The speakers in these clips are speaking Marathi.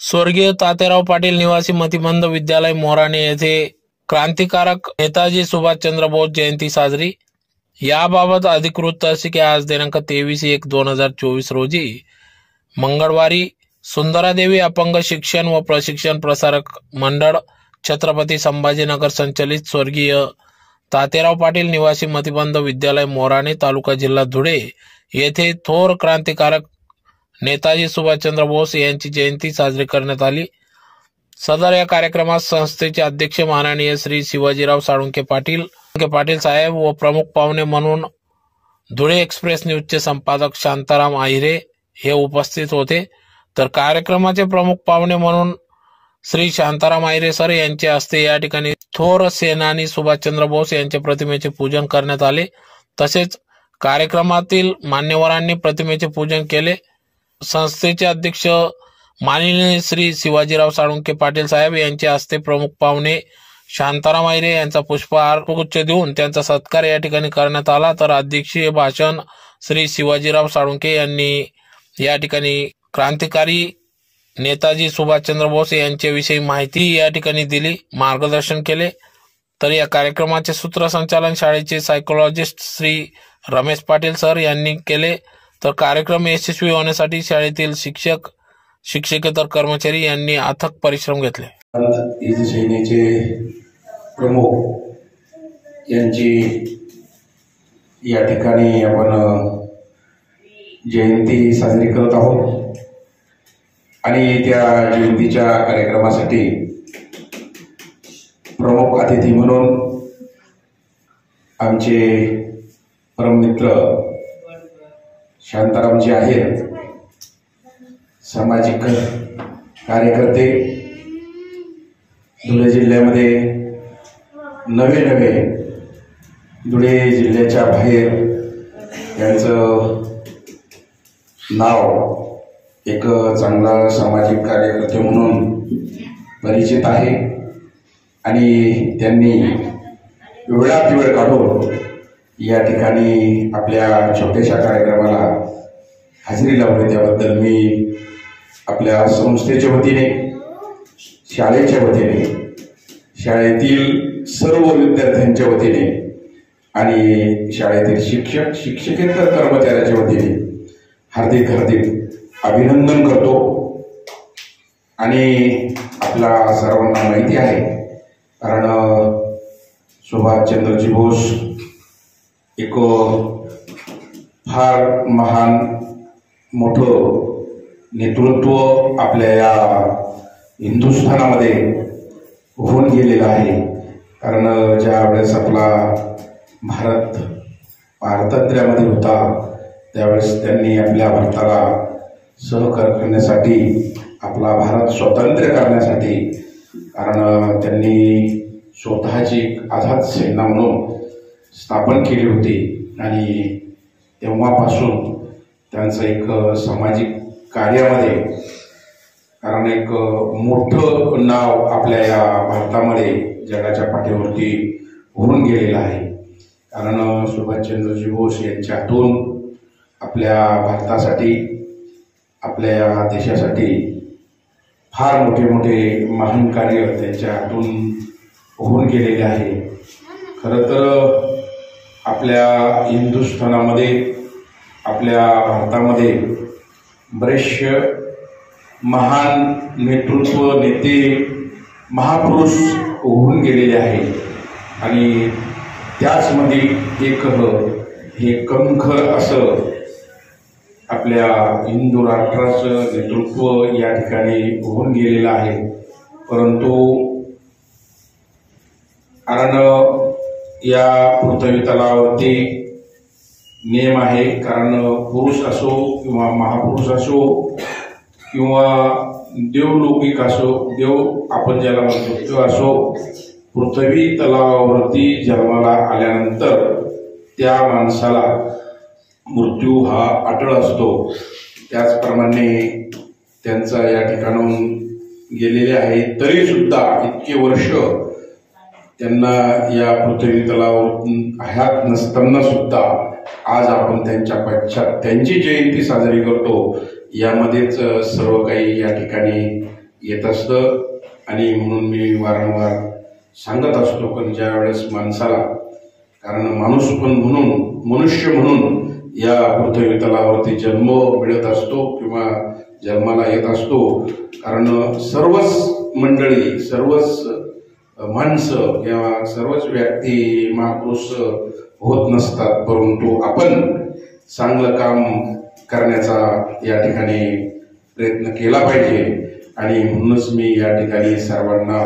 स्वर्गीय तात्याराव पाटील निवासी मतिमंद विद्यालय मोराणे येथे क्रांतिकारक नेताजी सुभाषचंद्र बोस जयंती साजरी. याबाबत अधिकृत तहसिके की आज दिनांक तेवीस एक दोन हजार चोवीस रोजी मंगळवारी सुंदरादेवी अपंग शिक्षण व प्रशिक्षण प्रसारक मंडळ छत्रपती संभाजीनगर संचलित स्वर्गीय तातेराव पाटील निवासी मतिबंध विद्यालय मोराणे तालुका जिल्हा धुळे येथे थोर क्रांतिकारक नेताजी सुभाषचंद्र बोस यांची जयंती साजरी करण्यात आली. सदर या कार्यक्रमात संस्थेचे अध्यक्ष माननीय श्री शिवाजीराव साळुंके पाटील पाटील साहेब व प्रमुख पाहुणे म्हणून धुळे एक्सप्रेस न्यूजचे संपादक शांताराम आहिरे हे उपस्थित होते. तर कार्यक्रमाचे प्रमुख पाहुणे म्हणून श्री शांताराम आहिरे सर यांच्या हस्ते या ठिकाणी थोर सेनानी सुभाषचंद्र बोस यांच्या प्रतिमेचे पूजन करण्यात आले. तसेच कार्यक्रमातील मान्यवरांनी प्रतिमेचे पूजन केले. संस्थेचे अध्यक्ष माननीय श्री शिवाजीराव साळुंके पाटील साहेब यांच्या हस्ते प्रमुख पाहुणे शांताराम आयरे यांचा पुष्पहार गुच्छ देऊन त्यांचा सत्कार या ठिकाणी करण्यात आला. तर अध्यक्षीय भाषण श्री शिवाजीराव साळुंके यांनी या ठिकाणी क्रांतिकारी नेताजी सुभाषचंद्र बोस यांच्याविषयी माहिती या ठिकाणी दिली मार्गदर्शन केले. तर या कार्यक्रमाचे सूत्रसंचालन शाळेचे सायकोलॉजिस्ट श्री रमेश पाटील सर यांनी केले. तर कार्यक्रम यशस्वी होण्यासाठी शाळेतील शिक्षक शिक्षकेतर कर्मचारी यांनी अथक परिश्रम घेतले. ईज सेनेचे प्रमुख यांची या ठिकाणी आपण जयंती साजरी करत आहोत. आणि त्या जयंतीच्या कार्यक्रमासाठी प्रमुख अतिथी म्हणून आमचे परममित्र शांताराम जे आहेत सामाजिक कार्यकर्ते धुळे जिल्ह्यामध्ये नवे नवे धुळे जिल्ह्याच्या बाहेर यांचं नाव एक चांगला सामाजिक कार्यकर्ते म्हणून परिचित आहे. आणि त्यांनी वेळात वेळ काढून या ठिकाणी आपल्या छोट्याशा कार्यक्रमाला हजेरी लावली. त्याबद्दल मी आपल्या संस्थेच्या वतीने शाळेच्या वतीने शाळेतील सर्व विद्यार्थ्यांच्या वतीने आणि शाळेतील शिक्षक शिक्षकेतर कर्मचाऱ्याच्या वतीने हार्दिक हार्दिक अभिनंदन करतो. आणि आपला सर्वांना माहिती आहे कारण सुभाषचंद्रजी बोस एक फार महान मोठं नेतृत्व आपल्या या हिंदुस्थानामध्ये होऊन गेलेलं आहे. कारण ज्या वेळेस आपला भारत पारतंत्र्यामध्ये होता त्यावेळेस त्यांनी आपल्या भारताला सहकार करण्यासाठी आपला भारत स्वतंत्र करण्यासाठी कारण त्यांनी स्वतःची आझाद सेना म्हणून स्थापन केली होती. आणि तेव्हापासून त्यांचं एक सामाजिक कार्यामध्ये कारण एक मोठं नाव आपल्या या भारतामध्ये जगाच्या पाठीवरती होऊन गेलेलं आहे. कारण सुभाषचंद्रजी बोस यांच्यातून आपल्या भारतासाठी आपल्या या देशासाठी फार मोठे मोठे महान कार्य त्यांच्या हातून होऊन गेलेले आहे. खरं तर आपल्या हिंदुस्थानामध्ये आपल्या भारतामध्ये बरेचसे महान नेतृत्व नेते महापुरुष होऊन गेलेले आहे आणि त्याचमध्ये एक हे कंख असं आपल्या हिंदू राष्ट्राचं नेतृत्व या ठिकाणी होऊन गेलेलं आहे. परंतु या पृथ्वी तलावरती नियम आहे. कारण पुरुष असो किंवा महापुरुष असो किंवा देवलौकिक असो देव आपण ज्याला म्हणतो तो असो पृथ्वी तलावावरती जन्माला आल्यानंतर त्या माणसाला मृत्यू हा अटळ असतो. त्याचप्रमाणे त्यांचा या ठिकाणून गेलेले आहे तरी सुद्धा इतके वर्ष त्यांना या पृथ्वी तलावर ह्यात नसताना सुद्धा आज आपण त्यांच्या पश्चात त्यांची जयंती साजरी करतो. यामध्येच सर्व काही या ठिकाणी येत असतं. आणि म्हणून मी वारंवार सांगत असतो पण ज्या वेळेस माणसाला कारण माणूस पण म्हणून मनुष्य म्हणून या पृथ्वी तलावरती जन्म मिळत असतो किंवा जन्माला येत असतो. कारण सर्वच मंडळी सर्वच माणसं किंवा सर्वच व्यक्ती महापुरुष होत नसतात परंतु आपण चांगलं काम करण्याचा या ठिकाणी प्रयत्न केला पाहिजे. आणि म्हणूनच मी या ठिकाणी सर्वांना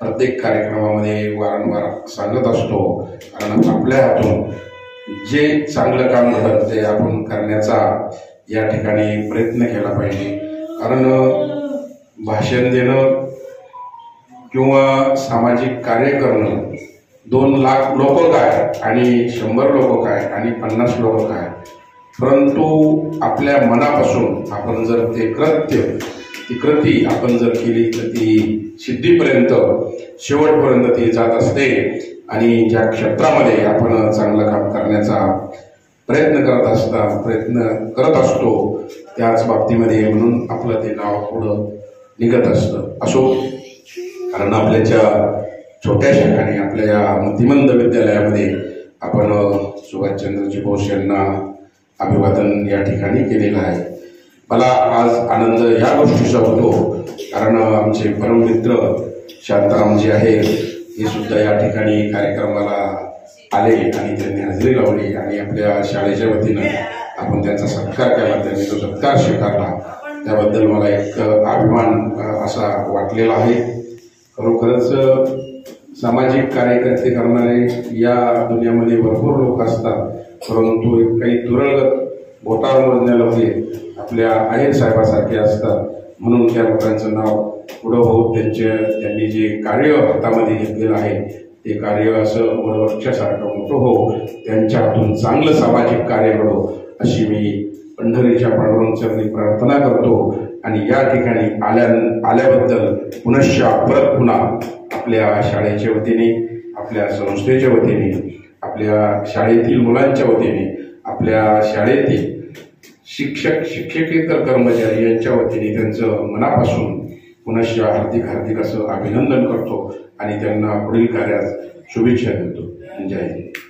प्रत्येक कार्यक्रमामध्ये वारंवार सांगत असतो. कारण आपल्या हातून जे चांगलं काम घडत ते आपण करण्याचा या ठिकाणी प्रयत्न केला पाहिजे. कारण भाषण देणं किंवा सामाजिक कार्य करणं दोन लाख लोक काय आणि शंभर लोक काय आणि पन्नास लोक काय? परंतु आपल्या मनापासून आपण जर ते कृत्य ती कृती आपण जर केली तर ती सिद्धीपर्यंत शेवटपर्यंत ती जात असते आणि ज्या क्षेत्रामध्ये आपण चांगलं काम करण्याचा प्रयत्न करत असता प्रयत्न करत असतो त्याच बाबतीमध्ये म्हणून आपलं ते नाव पुढं निघत असतं. असो कारण आपल्याच्या छोट्याशा आणि आपल्या या मतिमंद विद्यालयामध्ये आपण सुभाषचंद्रजी बोस यांना अभिवादन या ठिकाणी केलेलं आहे. मला आज आनंद या गोष्टीचा होतो कारण आमचे परममित्र शांताराम जे आहे हे सुद्धा या ठिकाणी कार्यक्रमाला आले आणि त्यांनी हजेरी लावली आणि आपल्या शाळेच्या वतीनं आपण त्यांचा सत्कार केला त्यांनी तो सत्कार स्वीकारला. त्याबद्दल मला एक अभिमान असा वाटलेला आहे. खरोखरच सामाजिक कार्यकर्ते करणारे या दुनियामध्ये भरपूर लोक असतात परंतु एक काही दुर्लभ बोटावर मोजण्याला आपल्या आयर साहेबासारखे असतात. म्हणून त्या लोकांचं नाव पुढं होत त्यांचे त्यांनी जे कार्य हातामध्ये घेतलेलं आहे ते कार्य असं वरवक्षासारखं मोठं हो त्यांच्या हातून चांगलं सामाजिक कार्य घडो अशी मी पंढरीच्या पांडुरंग प्रार्थना करतो. आणि या ठिकाणी आल्या आल्याबद्दल पुनश्च परत पुन्हा आपल्या शाळेच्या वतीने आपल्या संस्थेच्या वतीने आपल्या शाळेतील मुलांच्या वतीने आपल्या शाळेतील शिक्षक शिक्षकेतर कर्मचारी यांच्या वतीने त्यांचं मनापासून पुनश्च हार्दिक हार्दिक असं अभिनंदन करतो आणि त्यांना पुढील कार्यास शुभेच्छा देतो. जय हिंद.